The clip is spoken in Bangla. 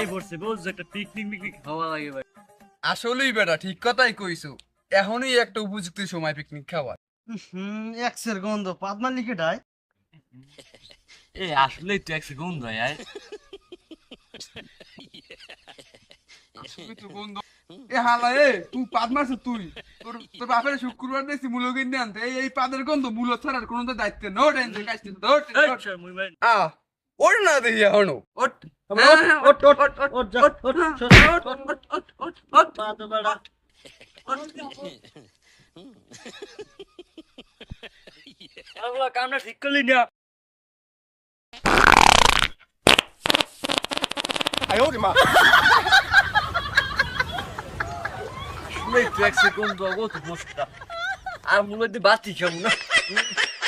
আছে বুঝছ একটা পিকনিক খাওয়া লাগে ভাই। আসলেই বেটা ঠিক কথাই কইছো। এখনই একটা উপযুক্ত সময় পিকনিক খাওয়ার। হুম এক্সের গন্ধ পাদমা লিখে ডাই। এ আসলেই তো এক সেকেন্ড ভাই আয়। আসলে তো গন্ধ। এ হালা এ তুই পাদ মারছ তুই? তোর তোর বাপের শুক্রবার দেখছি মূল কিনে আনতে। এই এই পাদের গন্ধ মূল ছাড়ার কোনো তো দায়িত্ব নো টেনশন না দেখি এখনও। ওট ওট ওট ওট ওট যা ওট ওট ওট পাদ বেড়া আল্লাহ কামটা ঠিক করলি না।